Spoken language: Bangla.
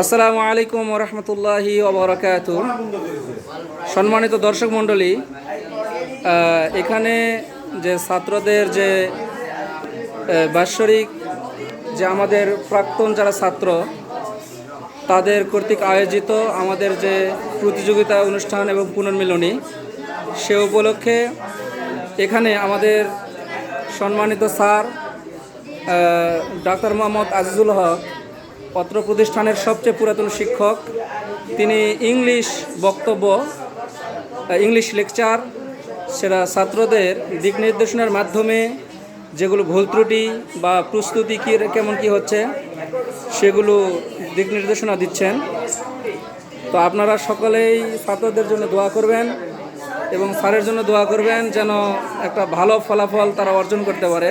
আসসালামু আলাইকুম রহমতুল্লাহি ওবরাকাত সম্মানিত দর্শক মণ্ডলী এখানে যে ছাত্রদের যে বাৎসরিক যে আমাদের প্রাক্তন যারা ছাত্র, তাদের কর্তৃক আয়োজিত আমাদের যে প্রতিযোগিতা অনুষ্ঠান এবং পুনর্মিলনী, সে উপলক্ষে এখানে আমাদের সম্মানিত স্যার ডাক্তার মোহাম্মদ আজিজুল হক অত্র প্রতিষ্ঠানের সবচেয়ে পুরাতন শিক্ষক। তিনি ইংলিশ বক্তব্য ইংলিশ লেকচার, সেটা ছাত্রদের দিক নির্দেশনার মাধ্যমে যেগুলো ভুল ত্রুটি বা প্রস্তুতি কী, কেমন কি হচ্ছে, সেগুলো দিক নির্দেশনা দিচ্ছেন। তো আপনারা সকলেই ছাত্রদের জন্য দোয়া করবেন এবং স্যারের জন্য দোয়া করবেন যেন একটা ভালো ফলাফল তারা অর্জন করতে পারে।